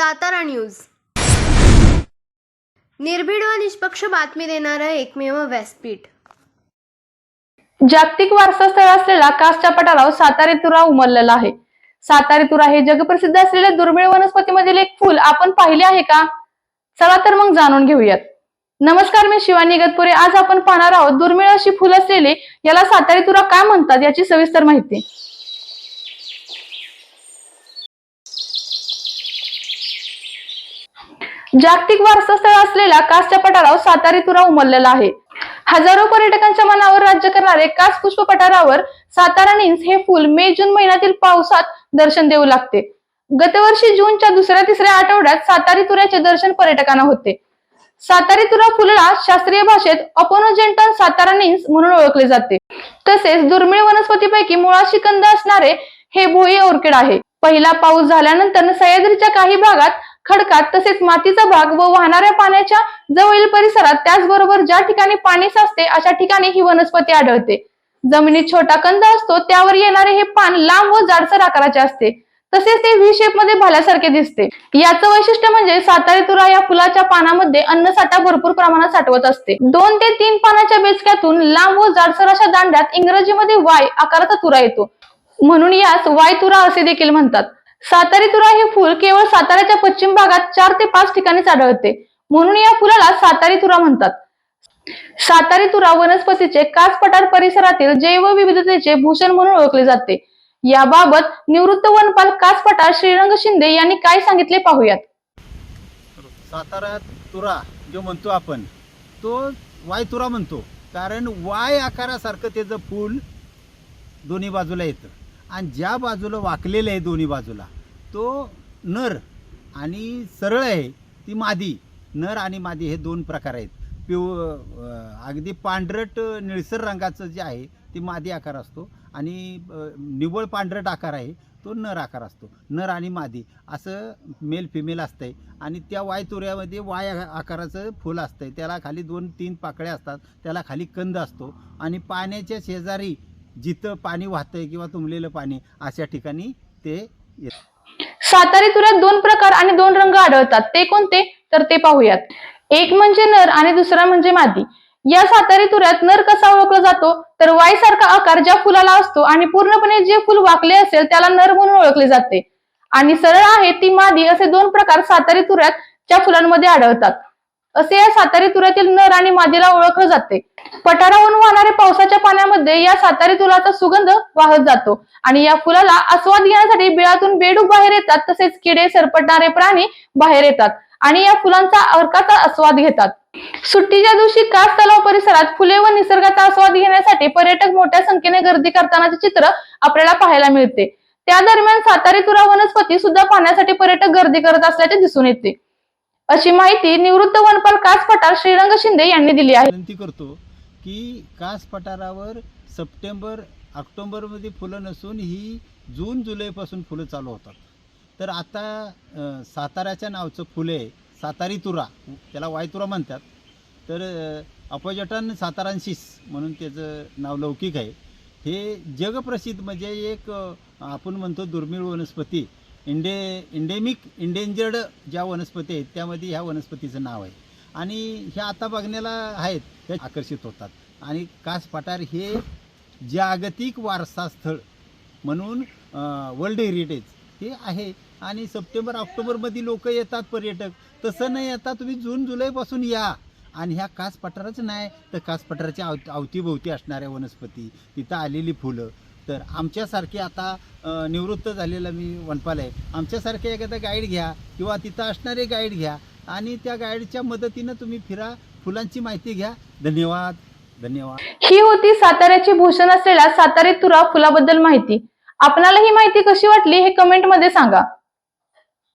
Satara news. निर्भीड व निष्पक्ष बातमी देणारं एकमेव व्यासपीठ. जागतिक वारसा स्थळ असलेला कासच्या पठारावर सातारे तुरा उमललेला आहे. सातारे तुरा हे जगप्रसिद्ध असलेले दुर्मिळ वनस्पतीमधील एक फुल आपण पाहिले आहे का? चला तर मग जाणून घेऊयात. नमस्कार मी शिवानी गतपुरे. आज आपण पाहणार आहोत दुर्मिळ अशी फुल असलेली याला सातारी तुरा काय म्हणतात याची सविस्तर माहिती. जागतिक वारसा स्थळ असलेल्या कासच्या पठारावर सातारी तुरा उमललेला आहे. हजारो पर्यटकांच्या मनावर राज्य करणारे कास पुष्प पठारावर सातारा निन्स हे फुल मे जून महिन्यातील पावसात दर्शन देऊ लागते. गतवर्षी जूनच्या दुसऱ्या तिसऱ्या आठवड्यात सातारी तुऱ्याचे दर्शन पर्यटकांना होते. सातारी तुरा फुलला शास्त्रीय भाषेत अपोनोजेंटन सातारा निन्स म्हणून ओळखले जाते. तसेच दुर्मिळ वनस्पतीपैकी मुळा शिकंद असणारे हे भोई ऑर्किड आहे. पहिला पाऊस झाल्यानंतर सह्याद्रीच्या काही भागात खडकात तसेच मातीचा भाग व वाहणाऱ्या पाण्याच्या जवळील परिसरात त्याचबरोबर ज्या ठिकाणी पाणी साचते अशा ठिकाणी ही वनस्पती आढळते. जमिनीत छोटा कंद असतो त्यावर येणारे हे पान लांब व जाडसर आकाराचे असते. तसेच ते व्ही शेपमध्ये भाल्यासारखे दिसते. याचं वैशिष्ट्य म्हणजे सातारी तुरा या फुलाच्या पानामध्ये अन्नसाठा भरपूर प्रमाणात साठवत असते. दोन ते तीन पानाच्या बेचक्यातून लांब व जाडसर अशा दांड्यात इंग्रजीमध्ये वाय आकाराचा तुरा येतो. म्हणून यास वाय तुरा असे देखील म्हणतात. सातारी तुरा हे फुल केवळ साताऱ्याच्या पश्चिम भागात चार ते पाच ठिकाणीच आढळते. म्हणून या फुलाला सातारी तुरा म्हणतात. सातारी तुरा वनस्पतीचे कास पठार परिसरातील जैवविविधतेचे भूषण म्हणून ओळखले जाते. याबाबत निवृत्त वनपाल कास पठार श्रीरंग शिंदे यांनी काय सांगितले पाहूयात. सातारा तुरा जो म्हणतो आपण तो वाय तुरा म्हणतो. कारण वाय आकारासारखं त्याचं फूल दोन्ही बाजूला येतं. आणि ज्या बाजूला वाकलेलं आहे दोन्ही बाजूला तो नर आणि सरळ आहे ती मादी. नर आणि मादी हे दोन प्रकार आहेत. पिव अगदी पांढरट निळसर रंगाचं जे आहे ती मादी आकार असतो आणि निव्वळ पांढरट आकार आहे तो नर आकार असतो. नर आणि मादी असं मेल फिमेल असतंय आणि त्या वाय तुऱ्यामध्ये वाय आकाराचं फुल असतंय. त्याला खाली दोन तीन पाकळ्या असतात. त्याला खाली कंद असतो आणि पाण्याच्या शेजारी जिथं पाणी वाहतंय किंवा तुंबलेलं पाणी अशा ठिकाणी ते सातारी तुऱ्यात दोन प्रकार आणि दोन रंग आढळतात. ते कोणते? तर ते पाहूयात. एक म्हणजे नर आणि दुसरा म्हणजे मादी. या सातारी तुऱ्यात नर कसा ओळखला जातो? तर वाय सारखा आकार ज्या फुलाला असतो आणि पूर्णपणे जे फुल वाकले असेल त्याला नर म्हणून ओळखले जाते. आणि सरळ आहे ती मादी असे दोन प्रकार सातारी तुऱ्यात च्या फुलांमध्ये आढळतात. असे या सातारी तुऱ्यातील नर आणि मादीला ओळखलं जाते. पठारावरून वाहणाऱ्या पावसाच्या पाण्यामध्ये या सातारी तुलाचा सुगंध वाहत जातो आणि या फुलाला आस्वाद घेण्यासाठी बिळातून बेडूक बाहेर येतात तसेच किडे सरपटणारे प्राणी बाहेर येतात आणि या फुलांचा अर्काचा आस्वाद घेतात. सुट्टीच्या दिवशी कास तलाव परिसरात फुले व निसर्गाचा आस्वाद घेण्यासाठी पर्यटक मोठ्या संख्येने गर्दी करतानाचे चित्र आपल्याला पाहायला मिळते. त्या दरम्यान सातारी तुरा वनस्पती सुद्धा पाहण्यासाठी पर्यटक गर्दी करत असल्याचे दिसून येते. अशी माहिती निवृत्त वनपाल कास पठार श्रीरंग शिंदे यांनी दिली आहे. विनंती करतो की कास पठारावर सप्टेंबर ऑक्टोबरमध्ये फुलं नसून ही जून जुलैपासून फुलं चालू होतात. तर आता साताऱ्याच्या नावचं फुले सातारी तुरा त्याला वायतुरा म्हणतात. तर अपजटन सातारांशीस म्हणून त्याचं नाव लौकिक आहे. हे जगप्रसिद्ध म्हणजे एक आपण म्हणतो दुर्मिळ वनस्पती. इंडे इंडेमिक इंडेंजर्ड ज्या वनस्पती आहेत त्यामध्ये ह्या वनस्पतीचं नाव आहे. आणि ह्या आता बघण्याला आहेत ते आकर्षित होतात. आणि कास पठार हे जागतिक वारसा स्थळ म्हणून वर्ल्ड हेरिटेज हे आहे. आणि सप्टेंबर ऑक्टोबरमध्ये लोक येतात पर्यटक. तसं नाही येता तुम्ही जून जुलैपासून या. आणि ह्या कास पठारच नाही तर कास पठाराच्या अव अवतीभोवती असणाऱ्या वनस्पती. तिथं आलेली फुलं तर आमच्यासारखे आता निवृत्त झालेला मी वनपाल आहे. आमच्यासारखे एखादा गाईड घ्या किंवा तिथं असणारे गाईड घ्या आणि त्या गाईडच्या मदतीनं तुम्ही फिरा फुलांची माहिती घ्या. धन्यवाद. धन्यवाद. ही होती साताऱ्याची भूषण असलेल्या सातारे तुरा फुलाबद्दल माहिती. आपणाला ही माहिती कशी वाटली हे कमेंटमध्ये सांगा.